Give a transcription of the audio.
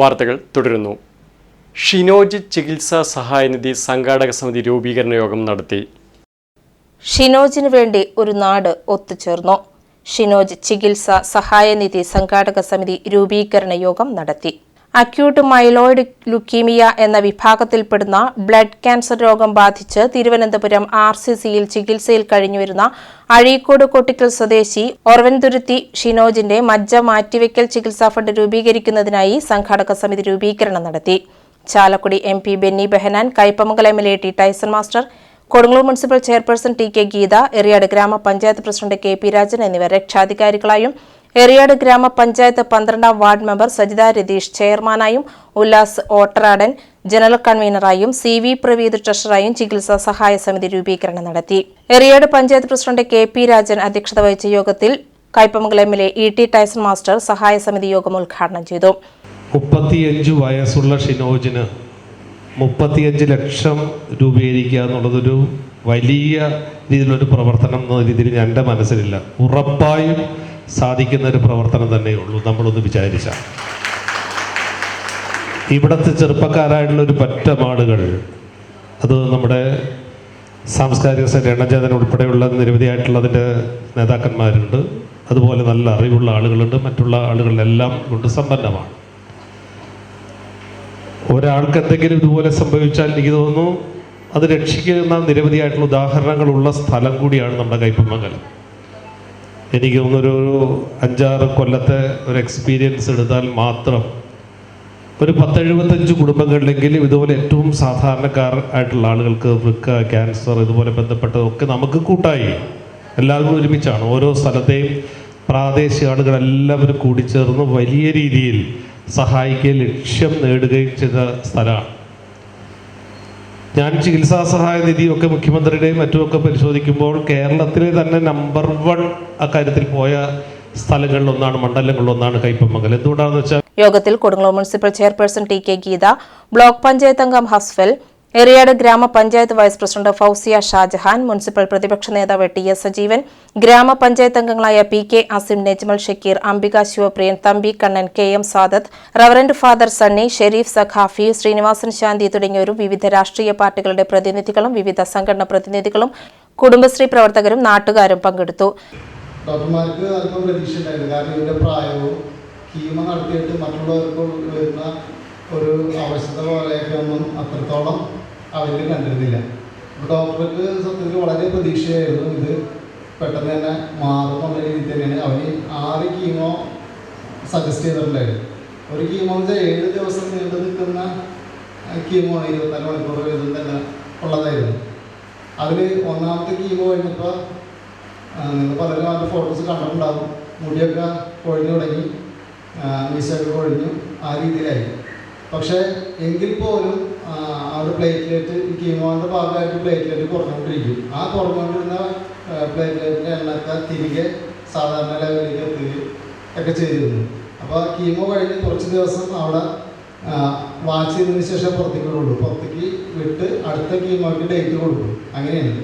വാർത്തകൾ തുടരുന്നു. ഷിനോജ് ചികിത്സാ സഹായനിധി സംഘാടക സമിതി രൂപീകരണ യോഗം നടത്തി. ഷിനോജിന് വേണ്ടി ഒരു നാട് ഒത്തുചേർന്നു. ഷിനോജ് ചികിത്സാ സഹായനിധി സംഘാടക സമിതി രൂപീകരണ യോഗം നടത്തി. അക്യൂട്ട് മൈലോയിഡ് ലുക്കീമിയ എന്ന വിഭാഗത്തിൽപ്പെടുന്ന ബ്ലഡ് ക്യാൻസർ രോഗം ബാധിച്ച് തിരുവനന്തപുരം ആർ സി സിയിൽ ചികിത്സയിൽ കഴിഞ്ഞുവരുന്ന അഴീക്കോട് കൊട്ടിക്കൽ സ്വദേശി ഒർവൻതുരുത്തി ഷിനോജിന്റെ മജ്ജ മാറ്റിവെക്കൽ ചികിത്സാ ഫണ്ട് രൂപീകരിക്കുന്നതിനായി സംഘാടക സമിതി രൂപീകരണം നടത്തി. Chalakudy M P Benny Behanan Kaipamangalam M L A T Tyson master Kodungallur municipal chairperson T K Geetha Eriyad grama panchayat president K P Rajan എന്നിവർ രക്ഷാധികാരികളായും എറിയാട് ഗ്രാമപഞ്ചായത്ത് പന്ത്രണ്ടാം വാർഡ് മെമ്പർ സജിത രതീഷ് ചെയർമാനായും ഉല്ലാസ് ഓട്ടറാടൻ ജനറൽ കൺവീനറായും സി വി പ്രവീത് ട്രഷറായും ചികിത്സാ സഹായ സമിതി രൂപീകരണം നടത്തി. Eriyad panchayat president K P Rajan അധ്യക്ഷത വഹിച്ച യോഗത്തിൽ Kaipamangalam M L A E T Tyson master സഹായ സമിതി യോഗം ഉദ്ഘാടനം ചെയ്തു. മുപ്പത്തിയഞ്ച് വയസ്സുള്ള ഷിനോജിന് മുപ്പത്തിയഞ്ച് ലക്ഷം രൂപീകരിക്കുക എന്നുള്ളതൊരു വലിയ രീതിയിലൊരു പ്രവർത്തനം എന്ന രീതിയിൽ എന്റെ മനസ്സിലില്ല. ഉറപ്പായും സാധിക്കുന്ന ഒരു പ്രവർത്തനം തന്നെയുള്ളൂ. നമ്മളൊന്ന് വിചാരിച്ചാൽ ഇവിടുത്തെ ചെറുപ്പക്കാരായിട്ടുള്ള ഒരു പറ്റം ആളുകൾ അത് നമ്മുടെ സാംസ്കാരിക രണചേതന ഉൾപ്പെടെയുള്ള നിരവധിയായിട്ടുള്ള അതിന്റെ നേതാക്കന്മാരുണ്ട്. അതുപോലെ നല്ല അറിവുള്ള ആളുകളുണ്ട്. മറ്റുള്ള ആളുകളെല്ലാം കൊണ്ട് സമ്പന്നമാണ്. ഒരാൾക്ക് എന്തെങ്കിലും ഇതുപോലെ സംഭവിച്ചാൽ എനിക്ക് തോന്നുന്നു അത് രക്ഷിക്കുന്ന നിരവധിയായിട്ടുള്ള ഉദാഹരണങ്ങളുള്ള സ്ഥലം കൂടിയാണ് നമ്മുടെ കൈപ്പമംഗലം എനിക്ക് തോന്നുന്നൊരു അഞ്ചാറ് കൊല്ലത്തെ ഒരു എക്സ്പീരിയൻസ് എടുത്താൽ മാത്രം ഒരു പത്തെഴുപത്തഞ്ച് കുടുംബങ്ങളിലെങ്കിലും ഇതുപോലെ ഏറ്റവും സാധാരണക്കാർ ആയിട്ടുള്ള ആളുകൾക്ക് വൃക്ക ക്യാൻസർ ഇതുപോലെ ബന്ധപ്പെട്ടതൊക്കെ നമുക്ക് കൂട്ടായി. എല്ലാവരും ഒരുമിച്ചാണ്. ഓരോ സ്ഥലത്തെയും പ്രാദേശിക ആളുകളെല്ലാവരും കൂടിച്ചേർന്ന് വലിയ രീതിയിൽ സഹായിക്കുകയും ലക്ഷ്യം നേടുകയും ചെയ്ത സ്ഥലമാണ്. ഞാൻ ചികിത്സാ സഹായ നിധിയൊക്കെ മുഖ്യമന്ത്രിയുടെയും മറ്റുമൊക്കെ പരിശോധിക്കുമ്പോൾ കേരളത്തിലെ തന്നെ നമ്പർ വൺ അക്കാര്യത്തിൽ പോയ സ്ഥലങ്ങളിലൊന്നാണ് മണ്ഡലങ്ങളിലൊന്നാണ് കൈപ്പമംഗലം എന്തുകൊണ്ടാണെന്ന് വെച്ചാൽ യോഗത്തിൽ Kodungallur municipal chairperson T K Geetha block panchayat അംഗം Hasfal Eriyad grama panchayat vice president Fousiya Shajahan municipal പ്രതിപക്ഷ നേതാവ് ടി എസ് സജീവൻ ഗ്രാമപഞ്ചായത്ത് അംഗങ്ങളായ P K Asim Nejmal Shakeer Ambika Sivapriyan Thampi Kannan K M Sadath reverend father Sunny Shareef Sakhafi Sreenivasan Santhi തുടങ്ങിയവരും വിവിധ രാഷ്ട്രീയ പാർട്ടികളുടെ പ്രതിനിധികളും വിവിധ സംഘടനാ പ്രതിനിധികളും കുടുംബശ്രീ പ്രവർത്തകരും നാട്ടുകാരും പങ്കെടുത്തു. ഡോക്ടർമാർക്ക് അല്പം പ്രതീക്ഷ ഉണ്ടായിരുന്നു കാരണം ഇവരുടെ പ്രായവും കീമ നടത്തിയിട്ട് മറ്റുള്ളവർക്ക് വരുന്ന ഒരു അവശത പോലെയൊക്കെ ഒന്നും അത്രത്തോളം അവർ കണ്ടിരുന്നില്ല. ഡോക്ടർക്ക് സത്യത്തിൽ വളരെ പ്രതീക്ഷയായിരുന്നു ഇത് പെട്ടെന്ന് തന്നെ മാറും എന്നുള്ള രീതിയിൽ തന്നെയാണ്. അവർ ആറ് കീമോ സജസ്റ്റ് ചെയ്തിട്ടുണ്ടായിരുന്നു. ഒരു കീമോ എന്ന് വെച്ചാൽ ഏഴ് ദിവസം നീണ്ടു നിൽക്കുന്ന കീമോ ഇരുപത്തിനാല് മണിക്കൂർ വീതം തന്നെ ഉള്ളതായിരുന്നു. അതിൽ ഒന്നാമത്തെ കീമോ കഴിഞ്ഞപ്പോൾ നിങ്ങൾ പലരും അതിന്റെ ഫോട്ടോസ് കണ്ടിട്ടുണ്ടാകും മുടിയൊക്കെ കൊഴിഞ്ഞു തുടങ്ങി മീശയൊക്കെ കൊഴിഞ്ഞു ആ രീതിയിലായി. പക്ഷേ എങ്കിൽ പോലും ഒരു പ്ലേറ്റ്ലെറ്റ് ഈ കീമോന്റെ ഭാഗമായിട്ട് പ്ലേറ്റ്ലെറ്റ് കുറഞ്ഞുകൊണ്ടിരിക്കും. ആ കുറഞ്ഞുകൊണ്ടിരുന്ന പ്ലേറ്റ്ലെറ്റിന്റെ എണ്ണത്തെ തിരികെ സാധാരണ ലെവലിലേക്ക് എത്തുകയും ഒക്കെ ചെയ്തിരുന്നു അപ്പോൾ കീമോ കഴിഞ്ഞ് കുറച്ച് ദിവസം അവിടെ വാച്ച് ചെയ്തതിന് ശേഷം പുറത്തേക്ക് വിടുള്ളൂ. പുറത്തേക്ക് വിട്ട് അടുത്ത കീമോയ്ക്ക് ഡേറ്റ് കൊടുക്കും. അങ്ങനെയാണ്.